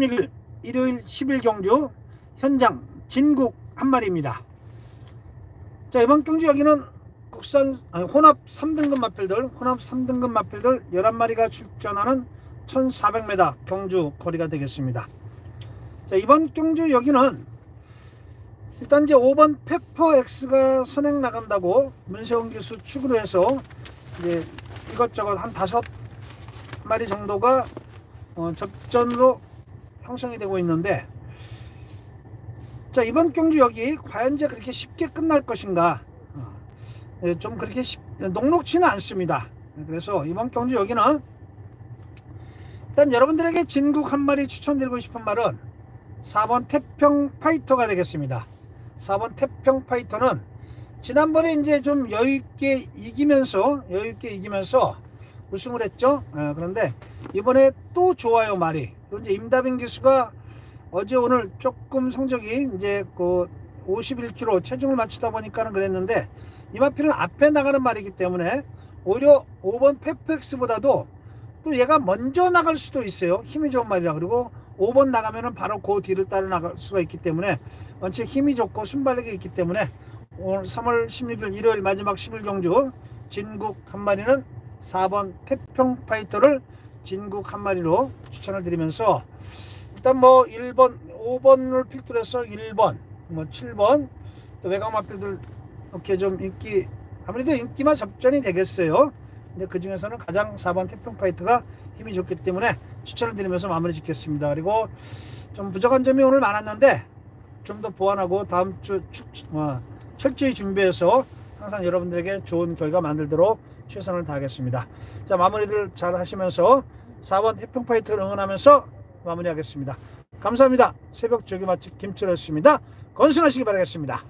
16일 일요일 10일 경주 현장 진국 한 마리입니다. 자 이번 경주 여기는 국산 아니, 혼합 3등급 마필들 혼합 3등급 마필들 11마리가 출전하는 1400m 경주 거리가 되겠습니다. 자 이번 경주 여기는 일단 이제 5번 페퍼 X가 선행 나간다고 문세훈 교수 축으로 해서 이제 이것저것 한 다섯 마리 정도가 어, 접전으로 형성이 되고 있는데 자 이번 경주 여기 과연 이제 그렇게 쉽게 끝날 것인가? 어, 예, 좀 그렇게 쉽, 녹록치는 않습니다. 그래서 이번 경주 여기는 일단 여러분들에게 진국 한 마리 추천드리고 싶은 말은 4번 태평 파이터가 되겠습니다. 4번 태평 파이터는 지난번에 이제 좀 여유있게 이기면서 여유있게 이기면서 우승을 했죠. 예, 그런데 이번에 또 좋아요 말이 이제 임다빈 기수가 어제 오늘 조금 성적이 이제 그 51kg 체중을 맞추다 보니까는 그랬는데 이마필은 앞에 나가는 말이기 때문에 오히려 5번 페프엑스보다도 또 얘가 먼저 나갈 수도 있어요. 힘이 좋은 말이라 그리고 5번 나가면은 바로 그 뒤를 따라 나갈 수가 있기 때문에 원체 힘이 좋고 순발력이 있기 때문에 오늘 3월 16일 일요일 마지막 10일 경주 진국 한 마리는 4번 태평 파이터를 진국 한 마리로 추천을 드리면서 일단 뭐 1번, 5번을 필두로 해서 1번, 뭐 7번 또 외곽 마필들 이렇게 좀 인기 아무래도 인기만 접전이 되겠어요. 근데 그 중에서는 가장 4번 태평 파이터가 힘이 좋기 때문에 추천을 드리면서 마무리 짓겠습니다. 그리고 좀 부족한 점이 오늘 많았는데 좀 더 보완하고 다음 주 축, 어, 철저히 준비해서 항상 여러분들에게 좋은 결과 만들도록 최선을 다하겠습니다. 자 마무리들 잘 하시면서 4번 태평 파이터를 응원하면서 마무리하겠습니다. 감사합니다. 새벽 조기 맛집 김철호였습니다. 건승하시기 바라겠습니다.